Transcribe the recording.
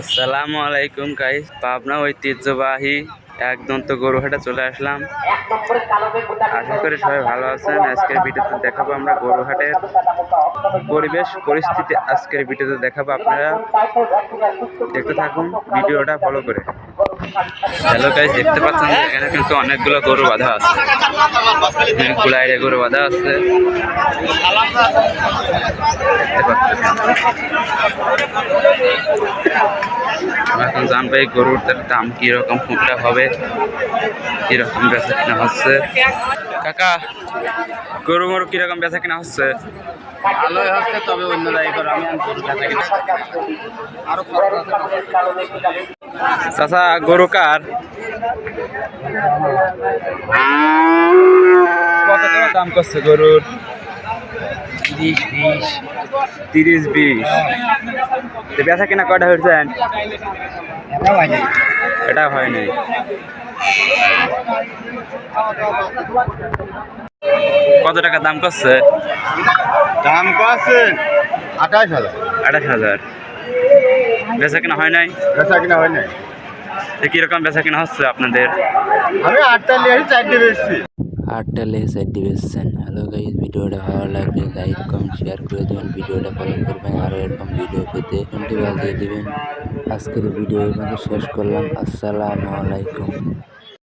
আসসালামু আলাইকুম গাইস পাবনা ঐতিহ্যবাহী একদম তো গরুহাটে চলে আসলাম। আশা করি সবাই ভালো আছেন। আজকের ভিডিওতে দেখাবো আমরা গরুহাটের পরিবেশ পরিস্থিতি। আজকের ভিডিওতে দেখাবো আপনারা। দেখতে থাকুন, ভিডিওটা ফলো করে। হ্যালো গাইস দেখতে পাচ্ছেন এখানে কিন্তু অনেকগুলো গরু বাঁধা আছে। অনেকগুলো গরু বাঁধা আছে। দেখতে পাচ্ছেন। জানব এই গরুটার দাম কীরকম কোনটা হবে কীরকম বেচা কিনা হচ্ছে। কাকা গরু মরু কীরকম বেচা কিনা হচ্ছে? ভালোই হচ্ছে তবে অন্য আমি গরু কার? কত দাম করছে গরুর? তিরিশ বিশ। তো বেচা কিনা কয়টা হয়েছেন হয় নাই এটা হয়নি। কত টাকা দাম করছে? দাম কছে আঠাশ হাজার। আঠাশ হাজার। বেচা কিনা হয় নাই? বেচা কিনা হয় নাই। কীরকম বেচা কিনা হচ্ছে আপনাদের? আমি আটটা নিয়ে চারটে বেশি আটটা সাইড বেসছেন হ্যালো গাইজ ভিডিওটা ভালো লাগলে লাইক কমেন্ট শেয়ার করে দেবেন। ভিডিওটা ফলো করবেন আরও এরকম ভিডিও পেতে ঘন্টি বাজিয়ে দেবেন। আজকের ভিডিও এখানে শেষ করলাম। আসসালামু আলাইকুম।